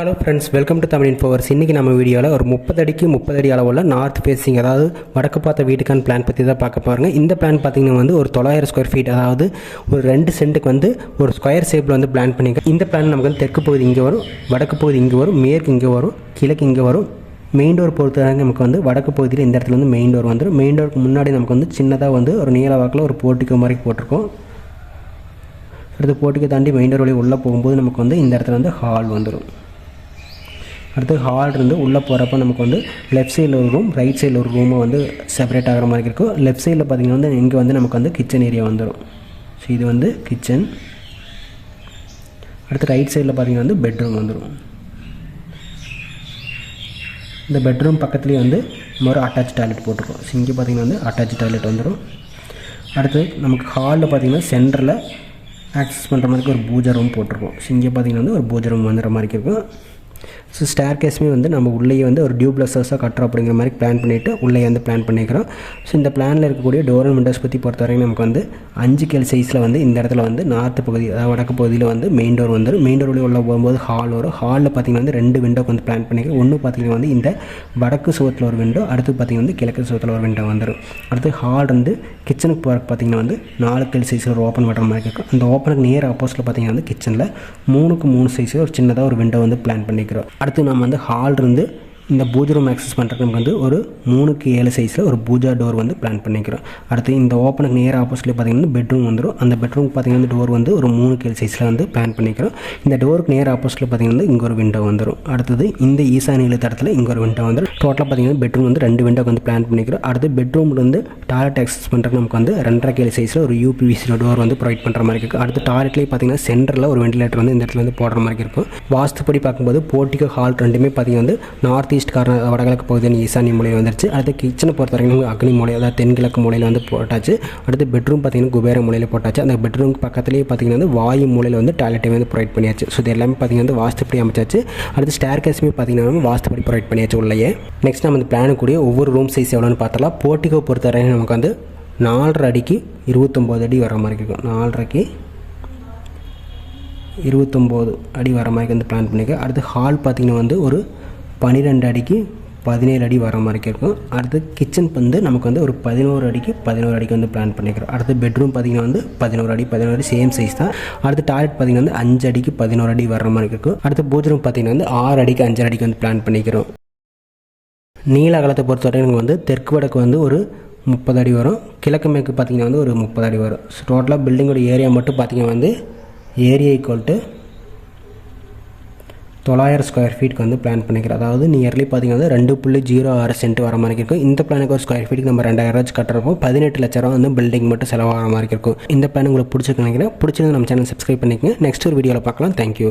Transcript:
Hello friends welcome to Tamil Infoverse இன்றைக்கி நம்ம வீடியோவில் ஒரு முப்பது அடிக்கு முப்பது அடி அளவில் நார்த் ஃபேஸிங் அதாவது வடக்கு பார்த்த வீட்டுக்கான பிளான் பற்றி தான் பார்க்க பாருங்க இந்த பிளான் பார்த்தீங்கன்னா வந்து ஒரு தொள்ளாயிரம் ஸ்கொயர் ஃபீட் அதாவது ஒரு ரெண்டு சென்ட்டுக்கு வந்து ஒரு ஸ்கொயர் ஷேப்பில் வந்து பிளான் பண்ணியிருக்கேன் இந்த பிளான் நமக்கு வந்து தெற்கு பகுதி இங்கே வரும் வடக்கு பகுதி இங்கே வரும் மேற்கு இங்கே வரும் கிழக்கு இங்கே வரும். மெயின் டோர் பொறுத்தவரைக்கும் நமக்கு வந்து வடக்கு பகுதியில் இந்த இடத்துல வந்து மெயின் டோர் வந்துடும் மெயின் டோருக்கு முன்னாடி நமக்கு வந்து சின்னதாக வந்து ஒரு நீள வாக்கில் ஒரு போர்ட்டிக்கோ மாதிரி போட்டிருக்கோம். அடுத்து போர்ட்டிக்கோ தாண்டி மெயின் டோர் வழி உள்ளே போகும்போது நமக்கு வந்து இந்த இடத்துல வந்து ஹால் வந்துடும் அடுத்து ஹால் இருந்து உள்ளே போகிறப்ப நமக்கு வந்து லெஃப்ட் சைடில் ஒரு ரூம் ரைட் சைடில் ஒரு ரூமை வந்து செப்பரேட் ஆகிற மாதிரி இருக்கும் லெஃப்ட் சைடில் பார்த்திங்கன்னா வந்து இங்கே வந்து நமக்கு வந்து கிச்சன் ஏரியா வந்துடும் ஸோ இது வந்து கிச்சன் அடுத்து ரைட் சைடில் பார்த்திங்கன்னா வந்து பெட்ரூம் வந்துடும் இந்த பெட்ரூம் பக்கத்துலேயே வந்து நம்ம ஒரு அட்டாச் டாய்லெட் போட்டிருக்கோம். ஸோ இங்கே பார்த்திங்கன்னா வந்து அட்டாச் டாய்லெட் வந்துடும் அடுத்து நமக்கு ஹாலில் பார்த்திங்கன்னா சென்டரில் ஆக்சஸ் பண்ணுற மாதிரி ஒரு பூஜை ரூம் போட்டிருக்கோம். ஸோ இங்கே பார்த்திங்கன்னா வந்து ஒரு பூஜை ரூம் வந்துடுற மாதிரி இருக்கும் ஸோ ஸ்டேர் கேஸுமே வந்து நம்ம உள்ளேயே வந்து ஒரு டியூப்ளஸஸாக கட்டுறோம் அப்படிங்கிற மாதிரி பிளான் பண்ணிவிட்டு உள்ளே வந்து பிளான் பண்ணிக்கிறோம். ஸோ இந்த பிளானில் இருக்கக்கூடிய டோர் அண்ட் விண்டோஸ் பற்றி பொறுத்த வரைக்கும் நமக்கு வந்து அஞ்சு கேள் சைஸில் வந்து இந்த இடத்துல வந்து நார்த்து பகுதி அதாவது வடக்கு பகுதியில் வந்து மெயின் டோர் வந்துடும் மெயின் டோர் உள்ள போகும்போது ஹால் வரும். ஹாலில் பார்த்திங்கன்னா வந்து ரெண்டு விண்டோக்கு வந்து பிளான் பண்ணிக்கிறோம். ஒன்று பார்த்திங்கன்னா வந்து இந்த வடக்கு சுவத்தில் ஒரு விண்டோ அடுத்து பார்த்திங்கன்னா வந்து கிழக்கு சுவத்தில் ஒரு விண்டோ வந்துடும் அடுத்து ஹால் வந்து கிச்சனுக்கு போகிறக்கு பார்த்திங்கன்னா வந்து நாலு கேள் சைஸில் ஒரு ஓப்பன் பண்ணுற மாதிரி இருக்கும். அந்த ஓப்பனுக்கு நியர் ஆப்போசிட்டில் பார்த்திங்கன்னா வந்து கிச்சனில் மூணுக்கு மூணு சைஸில் ஒரு சின்னதாக ஒரு விண்டோ வந்து பிளான் பண்ணிக்கிறோம். அடுத்து நம்ம வந்து ஹால் இருந்து இந்த பூஜை ரூம் ஆக்சஸ் பண்ணுறதுக்கு நமக்கு வந்து ஒரு மூணுக்கு ஏழு சைஸில் ஒரு பூஜா டோர் வந்து பிளான் பண்ணிக்கிறோம். அடுத்து இந்த ஓப்பனுக்கு நியர் ஆப்போசிட்டில் பார்த்தீங்கன்னா பெட்ரூம் வந்துடும் அந்த பெட்ரூம் பார்த்தீங்கன்னா டோர் வந்து ஒரு மூணுக்கு ஏழு சைஸில் வந்து பிளான் பண்ணிக்கிறோம். இந்த டோருக்கு நேர் ஆப்போசிட்டில் பார்த்தீங்கன்னா இங்கே ஒரு விண்டோ வந்துடும் அடுத்தது இந்த ஈசானி தடத்தில் இங்கே ஒரு விண்டோ வந்துடும் டோட்டலாக பார்த்தீங்கன்னா பெட்ரூம் வந்து ரெண்டு விண்டோக்கு வந்து பிளான் பண்ணிக்கிறோம். அடுத்து பெட்ரூமில் வந்து டாய்லெட் ஆக்சஸ் பண்ணுறதுக்கு நமக்கு வந்து ரெண்டரை கேலு சைஸில் ஒரு யூபிவிசியில் டோர் வந்து ப்ரொவைட் பண்ணுற மாதிரி இருக்குது அடுத்து டாய்லெட்லேயே பார்த்தீங்கன்னா சென்டரில் ஒரு வெண்டிலேட்டர் வந்து இந்த இடத்துல வந்து போடுற மாதிரி இருக்கும். வாஸ்துப்படி பார்க்கும்போது போர்ட்டிகோ ஹால் ரெண்டுமே பார்த்தீங்கன்னா வந்து நார்த் ஈஸ்ட் கார்னர் வடகிழக்கு பகுதியான ஈசானிய மூலையில் வந்துருச்சு. அடுத்து கிச்சனை பொறுத்த வரைக்கும் அக்னி மூலை அதாவது தென்கிழக்கு மூலையில் வந்து போட்டாச்சு. அடுத்து பெட்ரூம் பார்த்தீங்கன்னா குபேர மூலையில் போட்டாச்சு. அந்த பெட்ரூம் பக்கத்துலேயே பார்த்தீங்கன்னா வந்து வாயு மூலையில் வந்து டாய்லெட்டை வந்து ப்ரொவைட் பண்ணியாச்சு. ஸோ இது எல்லாமே பார்த்தீங்கன்னா வந்து வாஸ்துப்படி அமைச்சாச்சு. அடுத்து ஸ்டேர் கேஸுமே பார்த்தீங்கன்னா வாஸ்துப்படி ப்ரொவைட் பண்ணியாச்சு உள்ளேயே. நெக்ஸ்ட் நம்ம இந்த பிளானுக்குரிய ஒவ்வொரு ரூம் சைஸ் எவ்வளோன்னு பார்த்தலாம் போர்ட்டிகோ பொறுத்த வரைக்கும் நமக்கு வந்து நாலரை அடிக்கு இருபத்தொம்போது அடி வர மாதிரி இருக்கும். நாலரைக்கு இருபத்தொம்போது அடி வர மாதிரி வந்து பிளான் பண்ணியிருக்கேன் அடுத்து ஹால் பார்த்திங்கன்னா வந்து ஒரு பன்னிரெண்டு அடிக்கு பதினேழு அடி வர மாதிரி இருக்கும் அடுத்து கிச்சன் வந்து நமக்கு வந்து ஒரு பதினோரு அடிக்கு பதினோரு அடிக்கு வந்து பிளான் பண்ணிக்கிறோம். அடுத்து பெட்ரூம் பார்த்திங்கன்னா வந்து பதினோரு அடி பதினோரு அடி சேம் சைஸ் தான். அடுத்து டாய்லெட் பார்த்திங்கன்னா வந்து அஞ்சு அடிக்கு பதினோரு அடி வர மாதிரி இருக்கும் அடுத்து பூஜ்ரூம் பார்த்திங்கன்னா வந்து ஆறு அடிக்கு அஞ்சு அடிக்கு வந்து பிளான் பண்ணிக்கிறோம். நீல அகலத்தை பொறுத்தவரை வரைக்கும் வந்து தெற்கு வடக்கு வந்து ஒரு முப்பது அடி வரும். கிழக்கு மேற்கு பார்த்திங்கன்னா வந்து ஒரு முப்பது அடி வரும். ஸோ டோட்டலாக பில்டிங்கோட ஏரியா மட்டும் பார்த்திங்கன்னா வந்து ஏரியா ஈக்குவல் டு தொள்ளாயிரம் ஸ்கொயர் ஃபீட்டுக்கு வந்து பிளான் பண்ணிக்கிறோம். அதாவது நியர்லி பார்த்தீங்கன்னா வந்து ரெண்டு புள்ளி ஜீரோ ஆறு சென்ட் வர மாதிரி இருக்கும். இந்த பிளானுக்கு ஒரு ஸ்கொயர் ஃபீட்டுக்கு நம்ம ரெண்டாயிரம் ரூபாய் கட்டுறப்போ பதினெட்டு லட்ச ரூபா வந்து பில்டிங் மட்டும் செலவாகிற மாதிரி இருக்கும். இந்த பிளான் உங்களுக்கு பிடிச்சிருக்கு நினைக்கிறேன். பிடிச்சிருந்து நம்ம சேனல் சப்ஸ்கிரைப் பண்ணிக்கங்க. நெக்ஸ்ட் ஒரு வீடியோவில் பார்க்கலாம். தேங்க்யூ